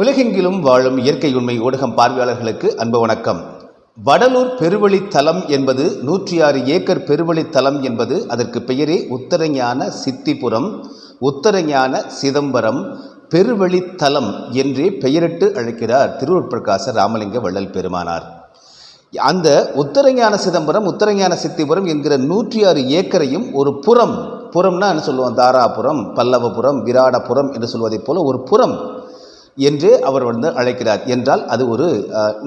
உலகெங்கிலும் வாழும் இயற்கை உண்மை ஊடகம் பார்வையாளர்களுக்கு அன்பு வணக்கம். வடலூர் பெருவழித்தலம் என்பது நூற்றி ஆறு ஏக்கர் பெருவழித்தலம் என்பது அதற்கு பெயரே உத்தரஞான சித்திபுரம் உத்தரஞான சிதம்பரம் பெருவழித்தலம் என்றே பெயரிட்டு அழைக்கிறார் திருவூர் பிரகாச ராமலிங்க வள்ளல் பெருமானார். அந்த உத்தரஞான சிதம்பரம் உத்தரஞான சித்திபுரம் என்கிற நூற்றி ஆறு ஏக்கரையும் ஒரு புறம் புறம்னா என்ன சொல்லுவோம்? தாராபுரம் பல்லவபுரம் விராடபுரம் என்று சொல்வதைப் போல ஒரு புறம் என்றே அவர் வந்து அழைக்கிறார் என்றால் அது ஒரு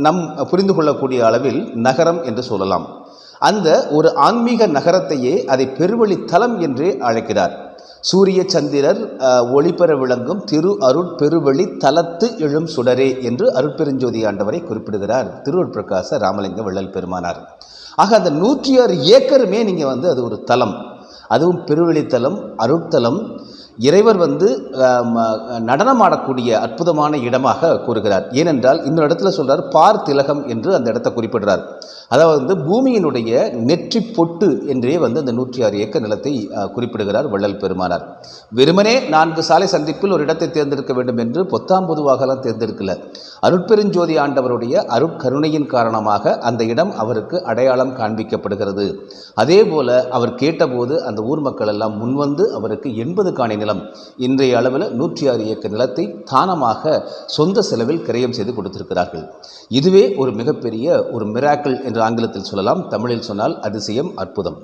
நம் புரிந்து கொள்ளக்கூடிய அளவில் நகரம் என்று சொல்லலாம். அந்த ஒரு ஆன்மீக நகரத்தையே அதை பெருவழி தலம் என்றே அழைக்கிறார். சூரிய சந்திரர் ஒளிபெற விளங்கும் திரு அருட் பெருவழி தலத்து எழும் சுடரே என்று அருட்பெருஞ்சோதி ஆண்டவரை குறிப்பிடுகிறார் திருவருட்பிரகாச ராமலிங்க வள்ளல் பெருமானார். ஆக அந்த நூற்றி ஆறு ஏக்கருமே நீங்கள் வந்து அது ஒரு தலம். அதுவும் பெருவெளித்தலம் அருட்தலம் இறைவர் வந்து நடனமாடக்கூடிய அற்புதமான இடமாக கூறுகிறார். ஏனென்றால் இந்த இடத்துல சொல்றார் பார் திலகம் என்று அந்த இடத்தை குறிப்பிடுறார். அதாவது வந்து பூமியினுடைய நெற்றி பொட்டு என்றே வந்து அந்த நூற்றி ஆறு ஏக்கர் நிலத்தை குறிப்பிடுகிறார் வள்ளல் பெருமானார். வெறுமனே நான்கு சாலை சந்திப்பில் ஒரு இடத்தை தேர்ந்தெடுக்க வேண்டும் என்று பொத்தாம் பொதுவாகலாம் தேர்ந்தெடுக்கல. அருட்பெருஞ்சோதி ஆண்டவருடைய அருட்கருணையின் காரணமாக அந்த இடம் அவருக்கு அடையாளம் காண்பிக்கப்படுகிறது. அதே போல அவர் கேட்டபோது அந்த ஊர் மக்கள் எல்லாம் முன்வந்து அவருக்கு எண்பது காணி நிலம். இன்றைய அளவில் நூற்றி ஆறு ஏக்கர் நிலத்தை தானமாக சொந்த செலவில் கிரயம் செய்து கொடுத்திருக்கிறார்கள். இதுவே ஒரு மிகப்பெரிய ஒரு மிராக்கிள் என்று ஆங்கிலத்தில் சொல்லலாம். தமிழில் சொன்னால் அதிசயம் அற்புதம்.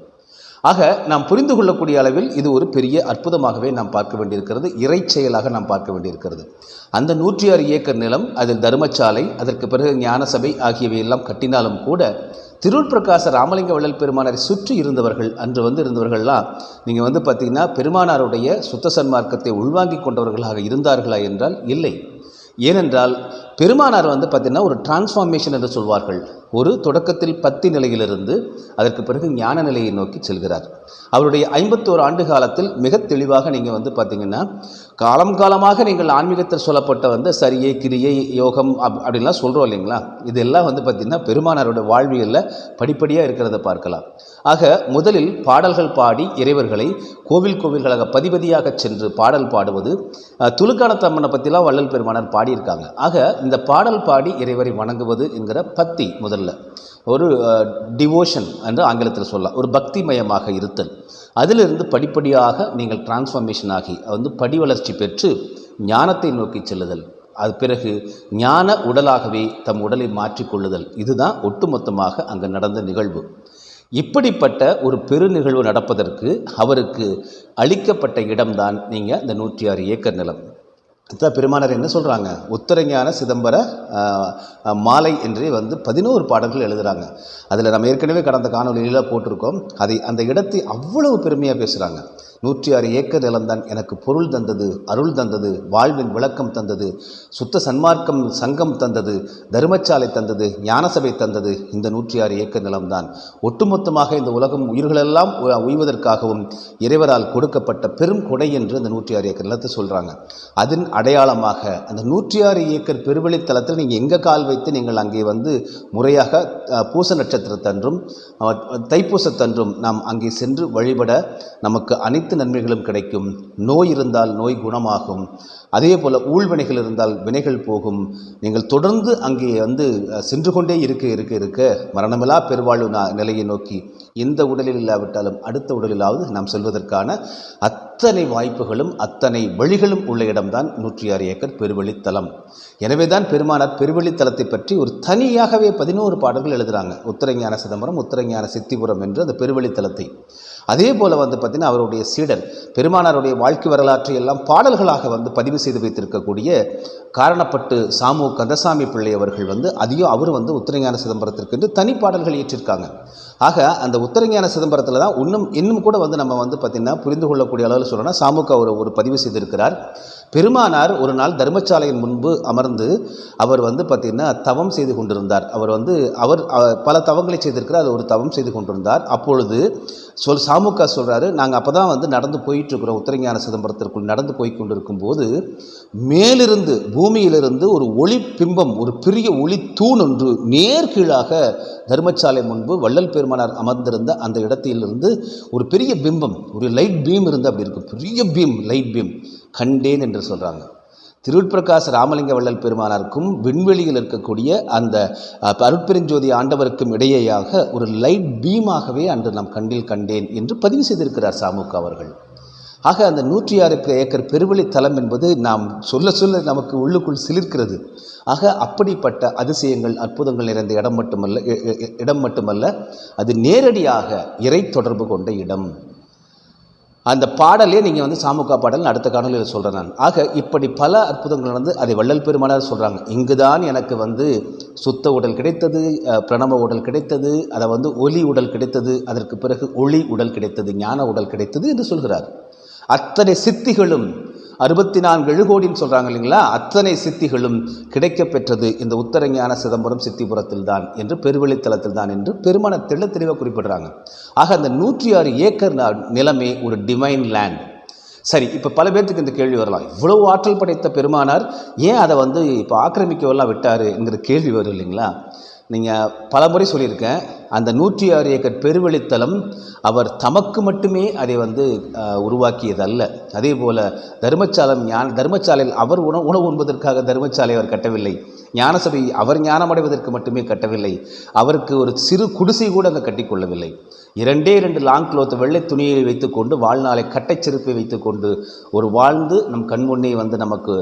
ஆக நாம் புரிந்து கொள்ளக்கூடிய அளவில் இது ஒரு பெரிய அற்புதமாகவே நாம் பார்க்க வேண்டியிருக்கிறது. இறை செயலாக நாம் பார்க்க வேண்டியிருக்கிறது. அந்த நூற்றி ஆறு ஏக்கர் நிலம் அதில் தர்மசாலை அதற்கு பிறகு ஞானசபை ஆகியவை எல்லாம் கட்டினாலும் கூட திருவுட்பிரகாச ராமலிங்க வள்ளல் பெருமானாரை சுற்றி இருந்தவர்கள் அன்று வந்து இருந்தவர்கள்லாம் நீங்கள் வந்து பார்த்தீங்கன்னா பெருமானாருடைய சுத்த சன்மார்க்கத்தை உள்வாங்கி கொண்டவர்களாக இருந்தார்களா என்றால் இல்லை. ஏனென்றால் பெருமானார் வந்து பார்த்திங்கன்னா ஒரு டிரான்ஸ்ஃபார்மேஷன் என்று சொல்வார்கள். ஒரு தொடக்கத்தில் பத்தி நிலையிலிருந்து அதற்கு பிறகு ஞான நிலையை நோக்கி செல்கிறார். அவருடைய ஐம்பத்தோரு ஆண்டு காலத்தில் மிக தெளிவாக நீங்கள் வந்து பார்த்தீங்கன்னா காலம் காலமாக நீங்கள் ஆன்மீகத்தில் சொல்லப்பட்ட வந்து சரியை கிரியை யோகம் அப் அப்படின்லாம் சொல்கிறோம் இல்லைங்களா? இதெல்லாம் வந்து பார்த்திங்கன்னா பெருமானாரோட வாழ்வியலில் படிப்படியாக இருக்கிறத பார்க்கலாம். ஆக முதலில் பாடல்கள் பாடி இறைவர்களை கோவில் கோவில்களாக பதிபதியாக சென்று பாடல் பாடுவது துலுக்கான தம்மனை பற்றிலாம் வள்ளல் பெருமானார் பாடியிருக்காங்க. ஆக இந்த பாடல் பாடி இறைவரை வணங்குவது என்கிற பக்தி முதல்ல. ஒரு டிவோஷன் என்று ஆங்கிலத்தில் சொல்லலாம். ஒரு பக்திமயமாக இருத்தல். அதிலிருந்து படிப்படியாக நீங்கள் டிரான்ஸ்ஃபார்மேஷன் ஆகி வந்து படி வளர்ச்சி பெற்று ஞானத்தை நோக்கி செல்லுதல். அது பிறகு ஞான உடலாகவே தம் உடலை மாற்றிக்கொள்ளுதல். இதுதான் ஒட்டுமொத்தமாக அங்கு நடந்த நிகழ்வு. இப்படிப்பட்ட ஒரு பெரு நிகழ்வு நடப்பதற்கு அவருக்கு அளிக்கப்பட்ட இடம்தான் நீங்கள் இந்த நூற்றி ஆறு ஏக்கர் நிலம். இதான் பெருமானார் என்ன சொல்கிறாங்க உத்தரஞான சிதம்பர மாலை என்றே வந்து பதினோரு பாடல்கள் எழுதுகிறாங்க அதில் நம்ம ஏற்கனவே கடந்த காணொலியில் போட்டிருக்கோம். அதை அந்த இடத்தை அவ்வளவு பெருமையாக பேசுகிறாங்க நூற்றி ஆறு ஏக்கர் நிலம்தான் எனக்கு பொருள் தந்தது அருள் தந்தது வாழ்வின் விளக்கம் தந்தது சுத்த சன்மார்க்கம் சங்கம் தந்தது தர்மச்சாலை தந்தது ஞானசபை தந்தது. இந்த நூற்றி ஆறு ஏக்கர் நிலம்தான் ஒட்டுமொத்தமாக இந்த உலகம் உயிர்களெல்லாம் உய்வதற்காகவும் இறைவரால் கொடுக்கப்பட்ட பெரும் கொடை என்று அந்த நூற்றி ஆறு ஏக்கர் நிலத்தை சொல்கிறாங்க அதன் அடையாளமாக அந்த நூற்றி ஆறு ஏக்கர் பெருவெளித்தலத்தில் நீங்கள் எங்கே கால் வைத்து நீங்கள் அங்கே வந்து முறையாக பூச நட்சத்திரத்தன்றும் தைப்பூசத்தன்றும் நாம் அங்கே சென்று வழிபட நமக்கு அனைத்து நன்மைகளும் கிடைக்கும். நோய் இருந்தால் நோய் குணமாகும். அதே போல் ஊழ்வினைகள் இருந்தால் வினைகள் போகும். நீங்கள் தொடர்ந்து அங்கே வந்து சென்று கொண்டே இருக்க இருக்க இருக்க மரணமில்லா பெருவாழ்வு நிலையை நோக்கி எந்த உடலில் இல்லாவிட்டாலும் அடுத்த உடலிலாவது நாம் செல்வதற்கான அத்தனை வாய்ப்புகளும் அத்தனை வழிகளும் உள்ள இடம்தான் நூற்றி ஆறு ஏக்கர் பெருவெளித்தலம் எனவே தான் பெருமானார் பெருவழித்தலத்தை பற்றி ஒரு தனியாகவே பதினோரு பாடல்கள் எழுதுகிறாங்க உத்தரஞான சிதம்பரம் உத்தரஞான சித்திபுரம் என்று அந்த பெருவெளித்தலத்தை அதே போல் வந்து பார்த்திங்கன்னா அவருடைய சீடர் பெருமானாருடைய வாழ்க்கை வரலாற்றை எல்லாம் பாடல்களாக வந்து பதிவு செய்து வைத்திருக்கக்கூடிய காரணப்பட்டு சாமு கந்தசாமி பிள்ளை அவர்கள் வந்து அதையும் அவர் வந்து உத்தரஞான சிதம்பரத்திற்கு என்று தனி பாடல்கள் இயற்றிருக்காங்க ஆக அந்த உத்தரஞான சிதம்பரத்தில் தான் இன்னும் இன்னும் கூட வந்து நம்ம வந்து பார்த்திங்கன்னா புரிந்து கொள்ளக்கூடிய அளவில் சொல்லணும்னா சாமுக்கு அவர் ஒரு பதிவு செய்திருக்கிறார். பெருமானார் ஒரு நாள் தர்மசாலையின் முன்பு அமர்ந்து அவர் வந்து பார்த்திங்கன்னா தவம் செய்து கொண்டிருந்தார். அவர் வந்து அவர் பல தவங்களை செய்திருக்கிறார். அது ஒரு தவம் செய்து கொண்டிருந்தார். அப்பொழுது சொல் சாமுக்கா சொல்கிறாரு நாங்கள் அப்போ தான் வந்து நடந்து போயிட்டுருக்குறோம் உத்தரஞான சிதம்பரத்திற்குள். நடந்து போய் கொண்டிருக்கும் போது மேலிருந்து பூமியிலிருந்து ஒரு ஒளி பிம்பம் ஒரு பெரிய ஒளி தூண் ஒன்று நேர்கீழாக தர்மசாலை முன்பு வள்ளல் பெருமானார் அமர்ந்திருந்த அந்த இடத்திலிருந்து ஒரு பெரிய பிம்பம் ஒரு லைட் பீம் இருந்து அப்படி இருக்கும் பெரிய பீம் லைட் பீம் கண்டேன் என்று சொல்கிறாங்க திருவிற்பிரகாச ராமலிங்க வள்ளல் பெருமானாருக்கும் விண்வெளியில் இருக்கக்கூடிய அந்த அருட்பெருஞ்சோதி ஆண்டவருக்கும் இடையேயாக ஒரு லைட் பீமாகவே அன்று நாம் கண்டில் கண்டேன் என்று பதிவு செய்திருக்கிறார் சாமுக அவர்கள். ஆக அந்த நூற்றி ஆறு ஏக்கர் பெருவழி தலம் என்பது நாம் சொல்ல சொல்ல நமக்கு உள்ளுக்குள் சிலிர்க்கிறது. ஆக அப்படிப்பட்ட அதிசயங்கள் அற்புதங்கள் நிறைந்த இடம் மட்டுமல்ல இடம் மட்டுமல்ல அது நேரடியாக இறை தொடர்பு கொண்ட இடம். அந்த பாடலே நீங்கள் வந்து சாமுகா பாடல் அடுத்த காணொலியில் சொல்கிறேன் நான். ஆக இப்படி பல அற்புதங்கள் வந்து அதை வள்ளல் பெருமானார் சொல்கிறாங்க இங்கு தான் எனக்கு வந்து சுத்த உடல் கிடைத்தது பிரணவ உடல் கிடைத்தது அதை வந்து ஒலி உடல் கிடைத்தது அதற்கு பிறகு ஒளி உடல் கிடைத்தது ஞான உடல் கிடைத்தது என்று சொல்கிறார். அத்தனை சித்திகளும் அறுபத்தி நான்கு எழுகோடின்னு சொல்கிறாங்க இல்லைங்களா? அத்தனை சித்திகளும் கிடைக்கப்பெற்றது இந்த உத்தரஞான சிதம்பரம் சித்திபுரத்தில் தான் என்று பெருவெளித்தலத்தில் தான் என்று பெருமான தெள்ள தெளிவாக குறிப்பிடுறாங்க. ஆக அந்த நூற்றி ஆறு ஏக்கர் நிலமே ஒரு டிவைன் லேண்ட் சரி இப்போ பல பேர்த்துக்கு இந்த கேள்வி வரலாம். இவ்வளவு ஆற்றல் படைத்த பெருமானார் ஏன் அதை வந்து இப்போ ஆக்கிரமிக்கவெல்லாம் விட்டார் என்கிற கேள்வி வரும் இல்லைங்களா? நீங்கள் பல முறை சொல்லியிருக்கேன். அந்த நூற்றி ஆறு ஏக்கர் பெருவெளித்தலம் அவர் தமக்கு மட்டுமே அதை வந்து உருவாக்கியதல்ல. அதே போல் தர்மசாலம் ஞான தர்மசாலையில் அவர் உணவு உணவு உண்பதற்காக தர்மசாலை அவர் கட்டவில்லை. ஞானசபை அவர் ஞானமடைவதற்கு மட்டுமே கட்டவில்லை. அவருக்கு ஒரு சிறு குடிசை கூட அங்கே கட்டிக்கொள்ளவில்லை இரண்டே இரண்டு லாங் க்ளோத் வெள்ளை துணியை வைத்துக்கொண்டு வாழ்நாளை கட்டை செருப்பை வைத்துக்கொண்டு ஒரு வாழ்ந்து நம் கண்முன்னே வந்து நமக்கு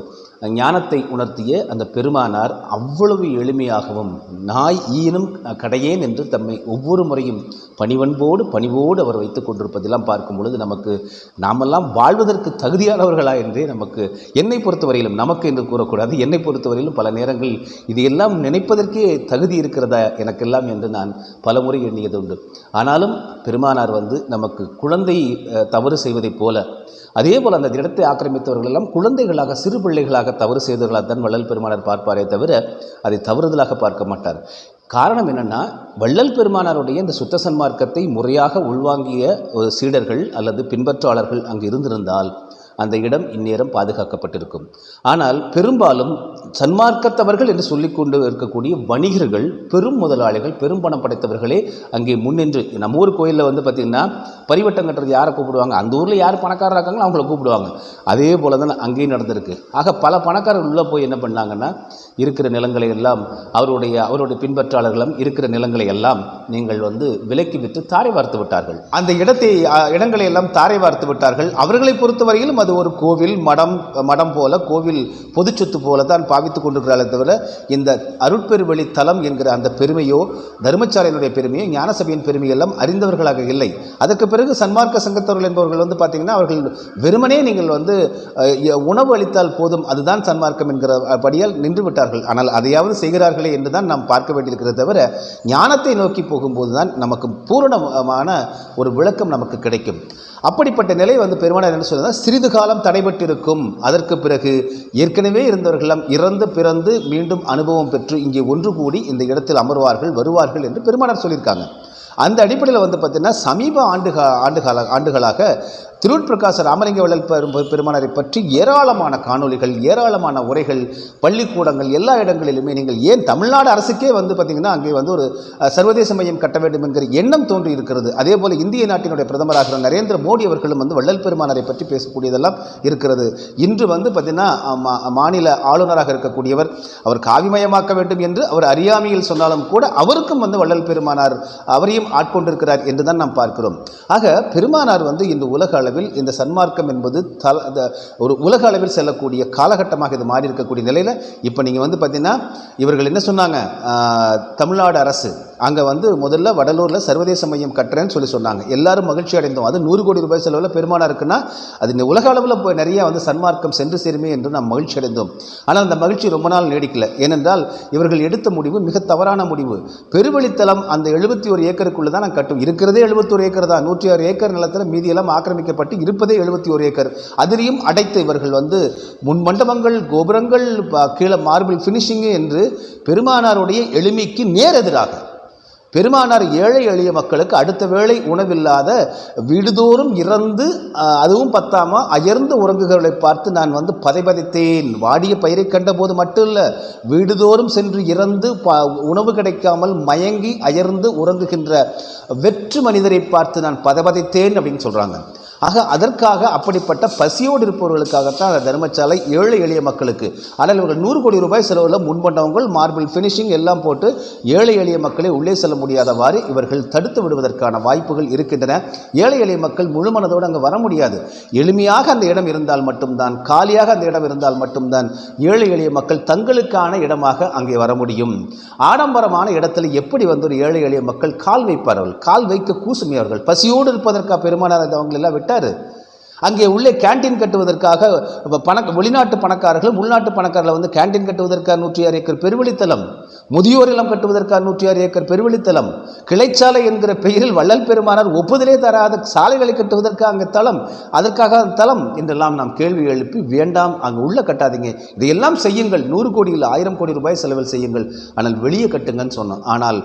ஞானத்தை உணர்த்திய அந்த பெருமானார் அவ்வளவு எளிமையாகவும் நாய் ஈனும் கடையேன் என்று தம்மை ஒவ்வொரு முறையும் பணிவன்போடு பணிவோடு அவர் வைத்துக் கொண்டிருப்பதெல்லாம் பார்க்கும் பொழுது நமக்கு நாமெல்லாம் வாழ்வதற்கு தகுதியானவர்களா என்றே நமக்கு என்னை பொறுத்தவரையிலும் நமக்கு என்று கூறக்கூடாது. என்னை பொறுத்தவரையிலும் பல நேரங்களில் இது எல்லாம் நினைப்பதற்கே தகுதி இருக்கிறதா எனக்கெல்லாம் என்று நான் பலமுறை எண்ணியது உண்டு. ஆனாலும் பெருமானார் வந்து நமக்கு குழந்தை தவறு செய்வதைப் போல அதே போல் அந்த இடத்தை ஆக்கிரமித்தவர்கள் எல்லாம் குழந்தைகளாக சிறு பிள்ளைகளாக தவறு செய்தவர்களாக தான் வள்ளல் பெருமானார் பார்ப்பாரே தவிர அதை தவறுதலாக பார்க்க மாட்டார். காரணம் என்னென்னா வள்ளல் பெருமானாருடைய இந்த சுத்த சன்மார்க்கத்தை முறையாக உள்வாங்கிய ஒரு சீடர்கள் அல்லது பின்பற்றாளர்கள் அங்கு இருந்திருந்தால் அந்த இடம் இந்நேரம் பாதுகாக்கப்பட்டிருக்கும். ஆனால் பெரும்பாலும் சன்மார்க்கத்தவர்கள் என்று சொல்லிக்கொண்டு இருக்கக்கூடிய வணிகர்கள் பெரும் முதலாளிகள் பெரும் பணம் படைத்தவர்களே அங்கே முன்னின்று நம்ம ஊர் கோயிலில் வந்து பார்த்திங்கன்னா பரிவட்டம் கட்டுறது யாரை கூப்பிடுவாங்க? அந்த ஊரில் யார் பணக்காரராக இருக்காங்களோ அவங்கள கூப்பிடுவாங்க. அதே போல தான் அங்கேயும் நடந்திருக்கு. ஆக பல பணக்காரர்கள் உள்ளே போய் என்ன பண்ணாங்கன்னா இருக்கிற நிலங்களை எல்லாம் அவருடைய அவருடைய பின்பற்றாளர்களும் இருக்கிற நிலங்களை எல்லாம் நீங்கள் வந்து விலைக்கு விட்டு தாரை வார்த்து விட்டார்கள். அந்த இடத்தை இடங்களை எல்லாம் தாரை வார்த்து விட்டார்கள். அவர்களை பொறுத்தவரையிலும் அது ஒரு கோவில் மடம் மடம் போல கோவில் பொது சொத்து போல தான் பாவித்து கொண்டிருக்கிறார்கள் தவிர இந்த அருட்பெருவெளி தலம் என்கிற அந்த பெருமையோ தர்மச்சாலையினுடைய பெருமையோ ஞானசபையின் பெருமையெல்லாம் அறிந்தவர்களாக இல்லை. அதற்கு பிறகு சன்மார்க்க சங்கத்தவர்கள் என்பவர்கள் வந்து பார்த்தீங்கன்னா அவர்கள் வெறுமனே நீங்கள் வந்து உணவு அளித்தால் போதும் அதுதான் சன்மார்க்கம் என்கிற படியால் நின்று விட்டார்கள் ஆனால் அதையாவது செய்கிறார்களே என்று தான் நாம் பார்க்க வேண்டியிருக்கிறத தவிர ஞானத்தை நோக்கி போகும்போது தான் நமக்கு பூரணமான ஒரு விளக்கம் நமக்கு கிடைக்கும். அப்படிப்பட்ட நிலை வந்து பெருமானார் என்ன சொல்லுங்கள் சிறிது காலம் தடைபட்டிருக்கும். அதற்கு பிறகு ஏற்கனவே இருந்தவர்களெல்லாம் இற இறந்து பிறந்து மீண்டும் அனுபவம் பெற்று இங்கே ஒன்று கூடி இந்த இடத்தில் அமர்வார்கள் வருவார்கள் என்று பெருமானார் சொல்லியிருக்காங்க. அந்த அடிப்படையில் வந்து பார்த்தீங்கன்னா சமீப ஆண்டுகா ஆண்டுகால ஆண்டுகளாக திருவிற்பிரகாச ராமலிங்க வள்ளல் பெரும் பெருமானாரை பற்றி ஏராளமான காணொளிகள் ஏராளமான உரைகள் பள்ளிக்கூடங்கள் எல்லா இடங்களிலுமே நீங்கள் ஏன் தமிழ்நாடு அரசுக்கே வந்து பார்த்தீங்கன்னா அங்கே வந்து ஒரு சர்வதேச மையம் கட்ட வேண்டும் என்கிற எண்ணம் தோன்றி இருக்கிறது அதே போல் இந்திய நாட்டினுடைய பிரதமராக நரேந்திர மோடி அவர்களும் வந்து வள்ளல் பெருமானரை பற்றி பேசக்கூடியதெல்லாம் இருக்கிறது. இன்று வந்து பார்த்தீங்கன்னா மாநில ஆளுநராக இருக்கக்கூடியவர் அவர் காவிமயமாக்க வேண்டும் என்று அவர் அறியாமையில் சொன்னாலும் கூட அவருக்கும் வந்து வள்ளல் பெருமானார் அவரையும் ஆட்கொண்டிருக்கிறார் என்று தான் நாம் பார்க்கிறோம். ஆக பெருமானார் வந்து இந்த உலக அளவில் இந்த சன்மார்க்கம் என்பது தல ஒரு உலக அளவில் செல்லக்கூடிய காலகட்டமாக இது மாறி இருக்கக்கூடிய நிலையில் இப்போ நீங்கள் வந்து பார்த்திங்கன்னா இவர்கள் என்ன சொன்னாங்க? தமிழ்நாடு அரசு அங்கே வந்து முதல்ல வடலூரில் சர்வதேச மையம் கட்டுறேன்னு சொல்லி சொன்னாங்க. எல்லாரும் மகிழ்ச்சி அடைந்தோம். அது நூறு கோடி ரூபாய் செலவில் பெருமானாக இருக்குன்னா அது இந்த உலக அளவில் போய் நிறைய வந்து சன்மார்க்கம் சென்று சேருமே என்று நாம் மகிழ்ச்சி அடைந்தோம். ஆனால் அந்த மகிழ்ச்சி ரொம்ப நாள் நீடிக்கல. ஏனென்றால் இவர்கள் எடுத்த முடிவு மிக தவறான முடிவு. பெருவழித்தளம் அந்த எழுபத்தி ஒரு ஏக்கருக்குள்ளே தான் நான் கட்டும். இருக்கிறதே எழுபத்தோரு ஏக்கர் தான். நூற்றி ஆறு ஏக்கர் நிலத்தில் மீதியெல்லாம் ஆக்கிரமிக்கப்பட்டு இருப்பதே எழுபத்தி ஒரு ஏக்கர். அதிலையும் அடைத்து இவர்கள் வந்து முன் மண்டபங்கள் கோபுரங்கள் கீழே மார்பிள் ஃபினிஷிங்கு என்று பெருமானாருடைய எளிமைக்கு நேரெதிராக பெருமானார் ஏழை எளிய மக்களுக்கு அடுத்த வேளை உணவில்லாத வீடுதோறும் இறந்து அதுவும் பத்தாம அயர்ந்து உறங்குகளை பார்த்து நான் வந்து பதைபதைத்தேன். வாடிய பயிரை கண்டபோது மட்டும் இல்லை வீடுதோறும் சென்று இறந்து உணவு கிடைக்காமல் மயங்கி அயர்ந்து உறங்குகின்ற வெற்று மனிதரை பார்த்து நான் பதைபதைத்தேன் அப்படின்னு சொல்கிறாங்க ஆக அதற்காக அப்படிப்பட்ட பசியோடு இருப்பவர்களுக்காகத்தான் அந்த தர்மசாலை ஏழை எளிய மக்களுக்கு. ஆனால் இவர்கள் நூறு கோடி ரூபாய் செலவில் முன்மண்டபங்கள் மார்பிள் ஃபினிஷிங் எல்லாம் போட்டு ஏழை எளிய மக்களை உள்ளே செல்ல முடியாதவாறு இவர்கள் தடுத்து விடுவதற்கான வாய்ப்புகள் இருக்கின்றன. ஏழை எளிய மக்கள் முழு மனதோடு அங்கே வர முடியாது. எளிமையாக அந்த இடம் இருந்தால் மட்டும்தான் காலியாக அந்த இடம் இருந்தால் மட்டும்தான் ஏழை எளிய மக்கள் தங்களுக்கான இடமாக அங்கே வர முடியும். ஆடம்பரமான இடத்துல எப்படி வந்து ஒரு ஏழை எளிய மக்கள் கால் வைப்பார்கள்? கால் வைக்க கூசுமையவர்கள் பசியோடு இருப்பதற்காக பெருமானார் அவங்க விட்டு விட்டார் அங்கே உள்ளே கேண்டீன் கட்டுவதற்காக இப்ப பண வெளிநாட்டு பணக்காரர்கள் உள்நாட்டு பணக்காரர்கள் வந்து கேண்டீன் கட்டுவதற்காக நூற்றி ஆறு ஏக்கர் பெருவெளித்தலம் முதியோர் இல்லம் கட்டுவதற்காக நூற்றி ஆறு ஏக்கர் பெருவெளித்தலம் கிளைச்சாலை என்கிற பெயரில் வள்ளல் பெருமானார் ஒப்புதலே தராத சாலைகளை கட்டுவதற்கு அங்கே தளம் அதற்காக தளம் என்றெல்லாம் நாம் கேள்வி எழுப்பி வேண்டாம் அங்கே உள்ள கட்டாதீங்க. இதையெல்லாம் செய்யுங்கள். நூறு கோடியில் ஆயிரம் கோடி ரூபாய் செலவில் செய்யுங்கள். ஆனால் வெளியே கட்டுங்கன்னு சொன்னோம் ஆனால்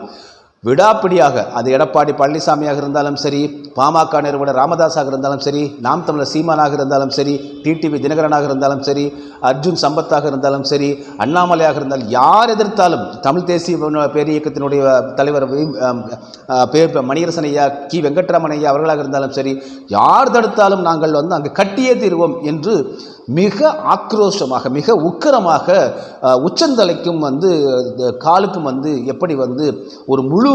விடாப்பிடியாக அது எடப்பாடி பழனிசாமியாக இருந்தாலும் சரி பாமக நிறுவனர் ராமதாஸாக இருந்தாலும் சரி நாம் தமிழர் சீமானாக இருந்தாலும் சரி டிடிவி தினகரனாக இருந்தாலும் சரி அர்ஜுன் சம்பத்தாக இருந்தாலும் சரி அண்ணாமலையாக இருந்தாலும் யார் எதிர்த்தாலும் தமிழ் தேசிய பேரியக்கத்தினுடைய தலைவர் பேர் மணியரசன் ஐயா கி. வெங்கட்ராமன் ஐயா அவர்களாக இருந்தாலும் சரி யார் தடுத்தாலும் நாங்கள் வந்து அங்கே கட்டியே தீர்வோம் என்று மிக ஆக்ரோஷமாக மிக உக்கிரமாக உச்சந்தலைக்கும் வந்து இந்த காலுக்கும் வந்து எப்படி வந்து ஒரு முழு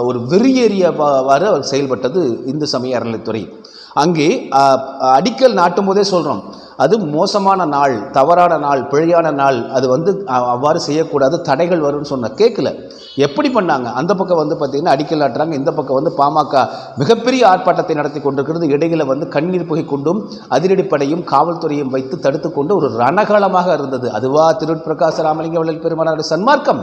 ஒரு வெறியேறியவாறு அவர் செயல்பட்டது இந்து சமய அறநிலைத்துறை அங்கே அடிக்கல் நாட்டும் போதே சொல்கிறோம் அது மோசமான நாள் தவறான நாள் பிழையான நாள் அது வந்து அவ்வாறு செய்யக்கூடாது தடைகள் வரும்னு சொன்ன கேட்கல. எப்படி பண்ணாங்க? அந்த பக்கம் வந்து பார்த்திங்கன்னா அடிக்கல் நாட்டுறாங்க இந்த பக்கம் வந்து பாமக மிகப்பெரிய ஆர்ப்பாட்டத்தை நடத்தி கொண்டிருக்கிறது. இடையில வந்து கண்ணீர் புகை கொண்டும் அதிரடிப்படையும் காவல்துறையும் வைத்து தடுத்து கொண்டு ஒரு ரணகளமாக இருந்தது. அதுவா திருட்பிரகாச ராமலிங்க வள்ளல் பெருமானாருடைய சன்மார்க்கம்.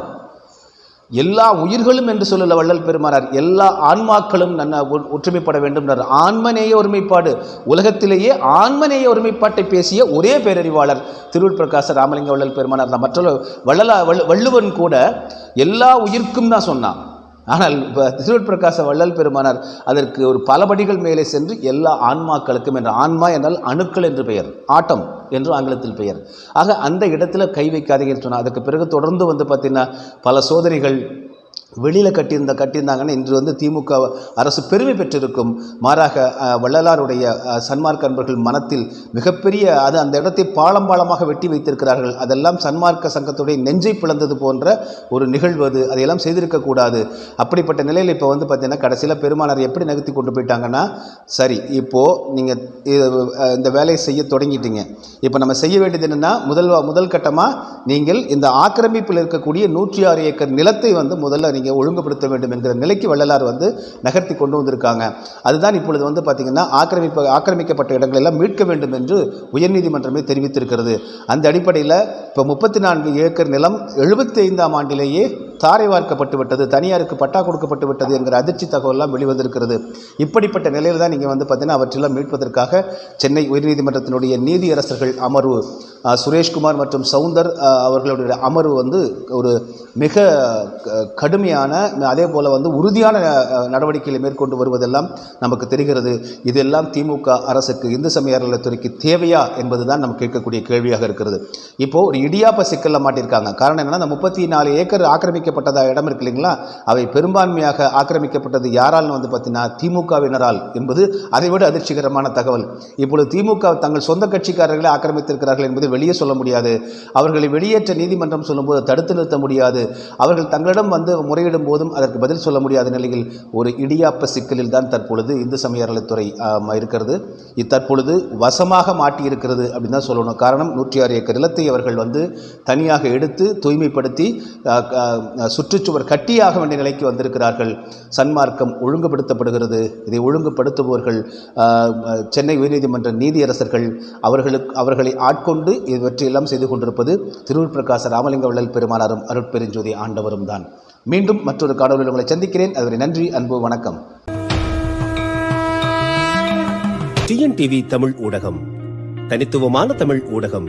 எல்லா உயிர்களும் என்று சொல்லல வள்ளல் பெருமானார் எல்லா ஆன்மாக்களும் நன்ன ஒற்றுமைப்பட வேண்டும் ஆன்மநேய ஒருமைப்பாடு. உலகத்திலேயே ஆன்மநேய ஒருமைப்பாட்டை பேசிய ஒரே பேரறிவாளர் திருவள் பிரகாச ராமலிங்க வள்ளல் பெருமானார் மற்ற வள்ளலா வள்ளுவன் கூட எல்லா உயிர்க்கும் தான் சொன்னான். ஆனால் இப்போ வள்ளல் பெருமானார் அதற்கு ஒரு பல படிகள் மேலே சென்று எல்லா ஆன்மாக்களுக்கும் என்ற ஆன்மா என்றால் அணுக்கள் என்று பெயர் ஆட்டம் என்று ஆங்கிலத்தில் பெயர். ஆக அந்த இடத்துல கை வைக்காதீங்கன்னு சொன்னால் அதுக்கு பிறகு தொடர்ந்து வந்து பார்த்திங்கன்னா பல சோதனைகள் வெளியில் கட்டியிருந்த கட்டியிருந்தாங்கன்னு இன்று வந்து திமுக அரசு பெருமை பெற்றிருக்கும். மாறாக வள்ளலாருடைய அஹ், சன்மார்க்க அன்பர்கள் மனத்தில் மிகப்பெரிய அது அந்த இடத்தை பாலம் பாலமாக வெட்டி வைத்திருக்கிறார்கள். அதெல்லாம் சன்மார்க்க சங்கத்துடைய நெஞ்சை பிளந்தது போன்ற ஒரு நிகழ்வு அது. அதையெல்லாம் செய்திருக்கக்கூடாது அப்படிப்பட்ட நிலையில் இப்போ வந்து பார்த்தீங்கன்னா கடைசியில் பெருமானார் எப்படி நகர்த்தி கொண்டு போயிட்டாங்கன்னா சரி இப்போது நீங்கள் இந்த வேலையை செய்ய தொடங்கிட்டீங்க. இப்போ நம்ம செய்ய வேண்டியது என்னென்னா முதல் முதல் கட்டமாக நீங்கள் இந்த ஆக்கிரமிப்பில் இருக்கக்கூடிய நூற்றி ஆறு ஏக்கர் நிலத்தை வந்து முதல்ல நீங்கள் ஒழுங்குபடுத்த வேண்டும் என்கிற நிலைக்கு வள்ளலார் வந்து நகர்த்தி கொண்டு வந்திருக்காங்க. அதுதான் இப்பொழுது வந்து பார்த்திங்கன்னா ஆக்கிரமிப்பு ஆக்கிரமிக்கப்பட்ட இடங்கள் எல்லாம் மீட்க வேண்டும் என்று உயர்நீதிமன்றமே தெரிவித்திருக்கிறது. அந்த அடிப்படையில் இப்போ முப்பத்தி நான்கு ஏக்கர் நிலம் எழுபத்தி ஐந்தாம் ஆண்டிலேயே தாரை வார்க்கப்பட்டு விட்டது தனியாருக்கு பட்டா கொடுக்கப்பட்டு விட்டது என்கிற அதிர்ச்சி தகவல்லாம் வெளிவந்திருக்கிறது. இப்படிப்பட்ட நிலையில் தான் நீங்கள் வந்து பார்த்தீங்கன்னா அவற்றெல்லாம் மீட்பதற்காக சென்னை உயர்நீதிமன்றத்தினுடைய நீதியரசர்கள் அமர்வு சுரேஷ்குமார் மற்றும் சவுந்தர் அவர்களுடைய அமர்வு வந்து ஒரு மிக க- கடுமையான அதே போல் வந்து உறுதியான நடவடிக்கைகளை மேற்கொண்டு வருவதெல்லாம் நமக்கு தெரிகிறது. இதெல்லாம் திமுக அரசுக்கு இந்து சமய அறநிலைத்துறைக்கு தேவையா என்பதுதான் நம்ம கேட்கக்கூடிய கேள்வியாக இருக்கிறது. இப்போது ஒரு இடியாப்ப சிக்கலில் மாட்டியிருக்காங்க காரணம் என்னென்னா அந்த முப்பத்தி நாலு ஏக்கர் ஆக்கிரமிக்கப்பட்டதா இடம் இருக்கு இல்லைங்களா? அவை பெரும்பான்மையாக ஆக்கிரமிக்கப்பட்டது யாரால்னு வந்து பார்த்தீங்கன்னா திமுகவினரால் என்பது அதைவிட அதிர்ச்சிகரமான தகவல். இப்பொழுது திமுக தங்கள் சொந்த கட்சிக்காரர்களை ஆக்கிரமித்திருக்கிறார்கள் என்பது வெளியே சொல்ல முடியாது. அவர்களை வெளியேற்ற நீதிமன்றம் சொல்லும்போது தடுத்து நிறுத்த முடியாது. அவர்கள் தங்களிடம் வந்து முறையிடும் போதும் அதற்கு பதில் சொல்ல முடியாத நிலையில் ஒரு இடியாப்ப சிக்கலில் தான் தற்பொழுது இந்து சமய அறநிலைத்துறை இருக்கிறது. இது தற்பொழுது வசமாக மாட்டியிருக்கிறது அப்படின்னு தான் சொல்லணும். காரணம் நூற்றி ஆறு ஏக்கர் நிலத்தை அவர்கள் வந்து தனியாக எடுத்து தூய்மைப்படுத்தி சுற்றுச்சுவர் கட்டியாக வேண்டிய நிலைக்கு வந்திருக்கிறார்கள். சன்மார்க்கம் ஒழுங்குபடுத்தப்படுகிறது. இதை ஒழுங்குபடுத்துபவர்கள் சென்னை உயர்நீதிமன்ற நீதியரசர்கள் அவர்களுக்கு அவர்களை ஆட்கொண்டு இவற்றையெல்லாம் செய்து கொண்டிருப்பது திருவூர் பிரகாச ராமலிங்க வள்ளல் பெருமானாரும் அருட்பெருஞ்சோதி ஆண்டவரும் தான். மீண்டும் மற்றொரு காணொலியில் உங்களை சந்திக்கிறேன். அதுவரை நன்றி அன்பு வணக்கம். டிஎன்டிவி தமிழ் ஊடகம். தனித்துவமான தமிழ் ஊடகம்.